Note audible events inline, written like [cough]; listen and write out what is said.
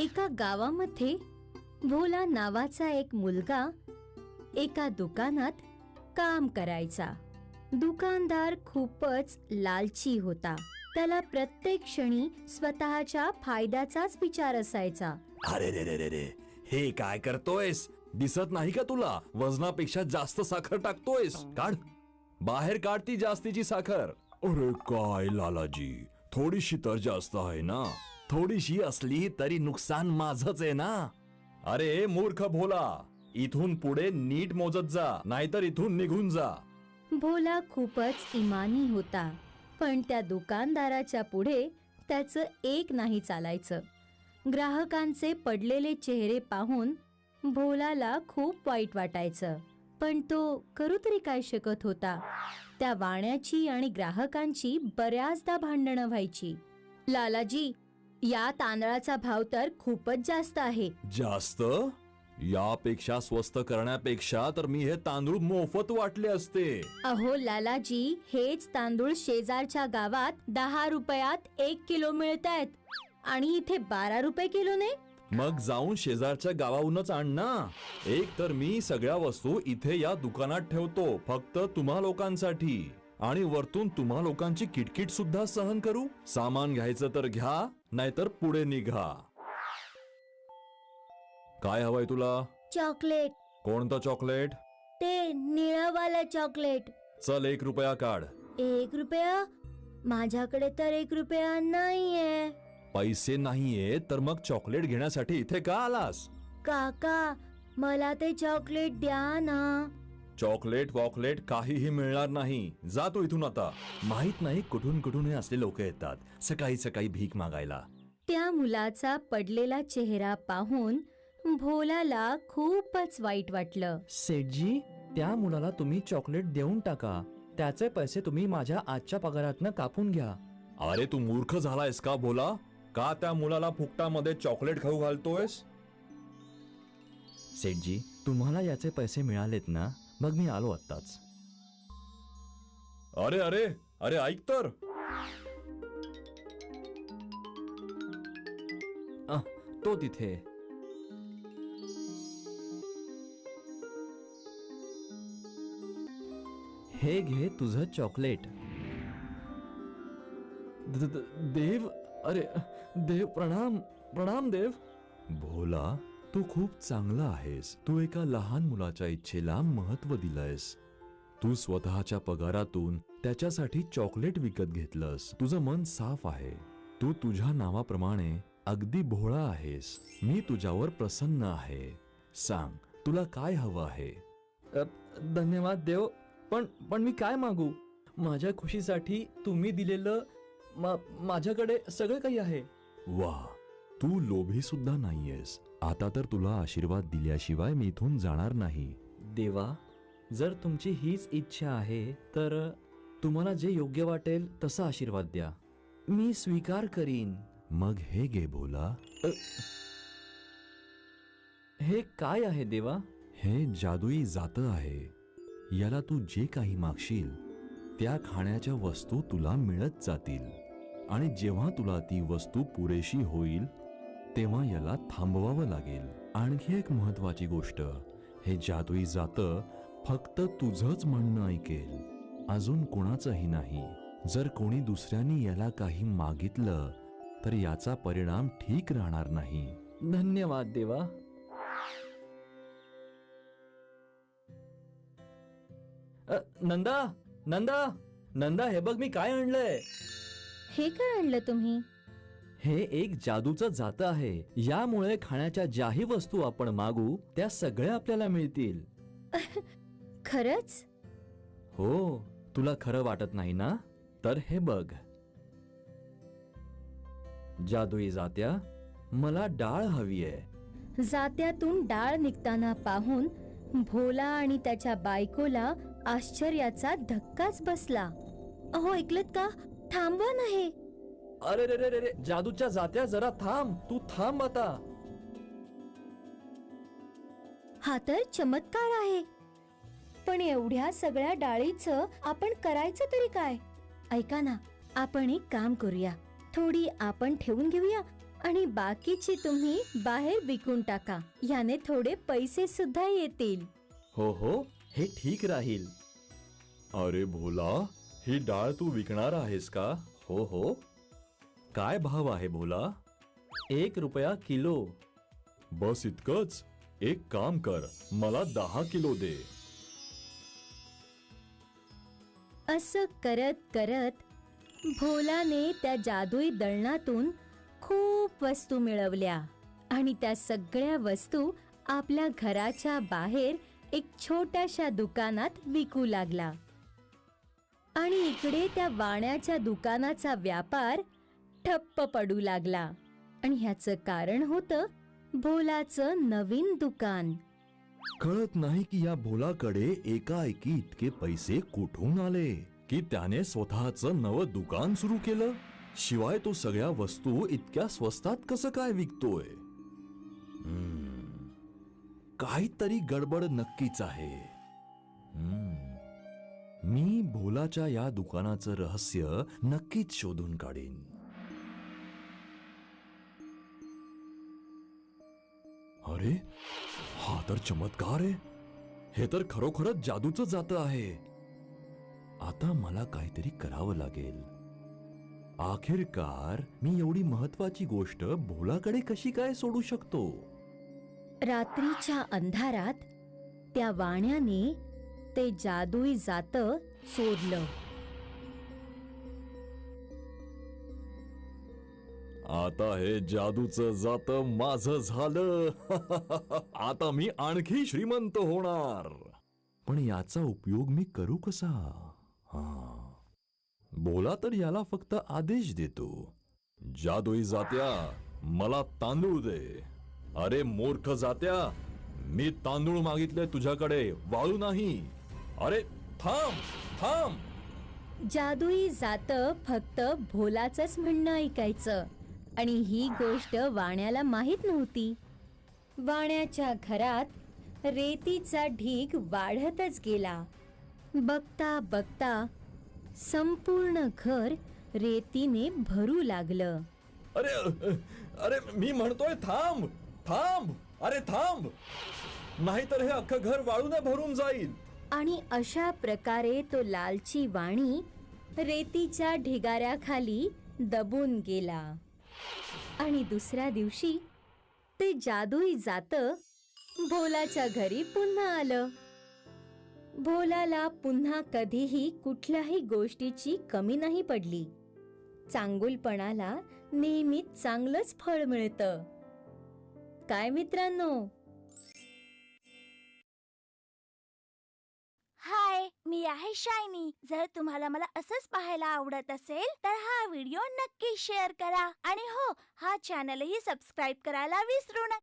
एका गावामध्ये भोला नावाचा एक मुलगा एका दुकानात काम करायचा. दुकानदार खूपच लालची होता. त्याला प्रत्येक क्षणी स्वतःच्या फायद्याचाच विचार असायचा. अरे रे रे रे रे. हे काय करतोयस? दिसत नाही का तुला? वजनापेक्षा जास्त साखर टाकतोयस. काढ. बाहेर काढ ती जास्तीची साखर. अरे काय लालाजी? थोडीशी तर जास्त आहे ना? थोडीशी असली तरी नुकसान माझच आहे ना? अरे मूर्ख भोला. इथून पुढे नीट मोजत जा नाहीतर इथून निघून जा. भोला खूपच इमानी होता पण त्या दुकानदाराच्या पुढे त्याचं एक नाही चालायचं. ग्राहकांचे पडलेले चेहरे पाहून भोलाला खूप वाईट वाटायचं पण तो करू तरी काय शकत होता? त्या वाण्याची आणि ग्राहकांची बऱ्याचदा भांडणं व्हायची. लालाजी या तांदळाचा भाव तर खूपच जास्त आहे. जास्त? यापेक्षा स्वस्त करण्यापेक्षा तर मी हे तांदूळ मोफत वाटले असते. अहो लालाजी हेच तांदूळ शेजारच्या गावात दहा रुपयात एक किलो मिळत आहेत आणि इथे बारा रुपये किलोने मग जाऊन शेजारच्या गावाहूनच आण ना. एक तर मी सगळ्या वस्तू इथे या दुकानात ठेवतो फक्त तुम्हा लोकांसाठी. आणि वरतून तुम्हा लोकांची किटकिट सुद्धा सहन करू? सामान घ्यायचं तर घ्या नाहीतर पुढे निघा. काय हवंय तुला? चॉकलेट. कोणतं चॉकलेट? ते निळावाला चॉकलेट. चल एक रुपया काढ. एक रुपया? माझ्याकडे तर एक रुपया नाहीये. पैसे नाहीये तर मग चॉकलेट घेण्यासाठी इथे का आलास? काका मला ते चॉकलेट द्या ना. चॉकलेट वॉकलेट काहीही मिळणार नाही. जा तू इथून आता. माहीत नाही कुठून कुठून हे असले लोक येतात. सकाळी सकाळी भीक मागायला. त्या मुलाचा पडलेला चेहरा पाहून भोलाला खूपच वाईट वाटलं. सेठजी त्या मुलाला तुम्ही चॉकलेट देऊन टाका. त्याचे पैसे तुम्ही माझ्या आजच्या पगारातनं कापून घ्या. अरे तू मूर्ख झालायस का बोला का त्या मुलाला फुकटामध्ये चॉकलेट खाऊ घालतोयस? सेठजी तुम्हाला याचे पैसे मिळालेत ना? मग मी आलो आत्ताच. अरे अरे अरे ऐक तर. तो तिथे. हे घे तुझं चॉकलेट. द- द- देव अरे देव प्रणाम प्रणाम देव. भोला तू खूप चांगला आहेस. तू एका लहान मुलाच्या इच्छेला महत्त्व दिलंयस. तू स्वतःच्या पगारातून त्याच्यासाठी चॉकलेट विकत घेतलंस. तुझं मन साफ आहे. तू तुझ्या नावाप्रमाणे अगदी भोळा आहेस. मी तुझ्यावर प्रसन्न आहे. सांग तुला काय हवं आहे? धन्यवाद देव. पण पण मी काय मागू? माझ्या खुशीसाठी तुम्ही दिलेलं मा- माझ्याकडे सगळं काही आहे. वा तू लोभी सुद्धा नाहीयेस. आता तर तुला आशीर्वाद दिल्याशिवाय मी इथून जाणार नाही. देवा जर तुमची हीच इच्छा आहे तर तुम्हाला जे योग्य वाटेल तसा आशीर्वाद द्या. मी स्वीकार करीन. मग हे घे भोला. हे काय आहे देवा? हे जादुई जातं आहे. याला तू जे काही मागशील त्या खाण्याच्या वस्तू तुला मिळत जातील. आणि जेव्हा तुला ती वस्तू पुरेशी होईल तेव्हा याला थांबवावं लागेल. आणखी एक महत्वाची गोष्ट हे जादुई जातं फक्त तुझंच म्हणणं ऐकेल. अजून कोणाचंही नाही. जर कोणी दुसऱ्यानी याला काही मागितलं तर याचा परिणाम ठीक राहणार नाही. धन्यवाद देवा. अ, नंदा नंदा नंदा हे बघ मी काय आणलंय. हे काय आणलं तुम्ही? हे एक जादूचं जातं आहे. यामुळे खाण्याच्या ज्याही वस्तू आपण मागू त्या सगळ्या आपल्याला मिळतील. [laughs] खरंच? हो तुला खरं वाटत नाही ना? तर हे बघ. जादुई जात्या मला डाळ हवी आहे जात्यातून डाळ निघताना पाहून भोला आणि त्याच्या बायकोला आश्चर्याचा धक्काच बसला. अहो ऐकलत का? थांबवा नाही अरे रे रे रे रे. जादूच्या जात्या जरा थांब. तू थांब आता. हा तर चमत्कार आहे. पण एवढ्या सगळ्या डाळीचं आपण करायचं तरी काय? ऐका ना आपण एक काम करूया. थोडी आपण ठेवून घेऊया आणि बाकीची तुम्ही बाहेर विकून टाका. याने थोडे पैसे सुद्धा येतील. हो हो हे ठीक राहील. अरे भोला ही डाळ तू विकणार आहेस का? हो हो. काय भाव आहे भोला? एक रुपया किलो. बस इतकंच. एक काम कर मला दहा किलो दे. असं करत करत भोलाने त्या जादुई दळणातून खूप वस्तू मिळवल्या आणि त्या सगळ्या वस्तू आपल्या घराच्या बाहेर एक छोट्याशा दुकानात विकू लागला. आणि इकडे त्या वाण्याच्या दुकानाचा व्यापार ठप्प पडू लागला. आणि ह्याचं कारण होतं भोलाचं नवीन दुकान. कळत नाही की या भोलाकडे एकाएकी इतके पैसे कुठून आले? की त्याने स्वतःचं नवं दुकान सुरू केलं? शिवाय तो सगळ्या वस्तू इतक्या स्वस्तात कसं काय विकतोय? काहीतरी गडबड नक्कीच आहे. मी भोलाच्या या दुकानाचं रहस्य नक्कीच शोधून काढीन. अरे हा तर चमत्कार आहे. हे तर खरोखरच जादूच जातं आहे. आता मला काहीतरी करावं लागेल. आखिरकार मी एवढी महत्वाची गोष्ट भोलाकडे कशी काय सोडू शकतो? रात्रीच्या अंधारात त्या वाण्याने ते जादुई जात चोरलं. आता हे जादूचं जात माझं झालं. [laughs] आता मी आणखी श्रीमंत होणार. पण याचा उपयोग मी करू कसा? हा. बोला तर याला फक्त आदेश देतो. जादुई जात्या मला तांदूळ दे. अरे मूर्ख जात्या मी तांदूळ मागितले तुझ्याकडे वाळू नाही. अरे थांब थांब. जादुई जात फक्त भोलाच म्हणणं ऐकायचं. आणि ही गोष्ट वाण्याला माहीत नव्हती. वाण्याच्या घरात रेतीचा ढीग वाढतच गेला. बघता बघता संपूर्ण घर रेतीने भरू लागलं. अरे अरे मी म्हणतोय थांब थांब अरे थांब. नाहीतर हे अख्खं घर वाळूने भरून जाईल. आणि अशा प्रकारे तो लालची वाणी रेतीच्या ढिगाऱ्याखाली दबून गेला. आणि दुसऱ्या दिवशी ते जादुई जात. भोलाच्या घरी पुन्हा आलं. भोलाला पुन्हा कधीही कुठल्याही गोष्टीची कमी नाही पडली. चांगुलपणाला नेहमीच चांगलंच फळ मिळतं. काय मित्रांनो? मी आहे शायनी. जर तुम्हाला मला असंच पाहायला आवडत असेल तर हा व्हिडिओ नक्की शेअर करा. आणि हो हा चॅनलही सबस्क्राईब करायला विसरू नका.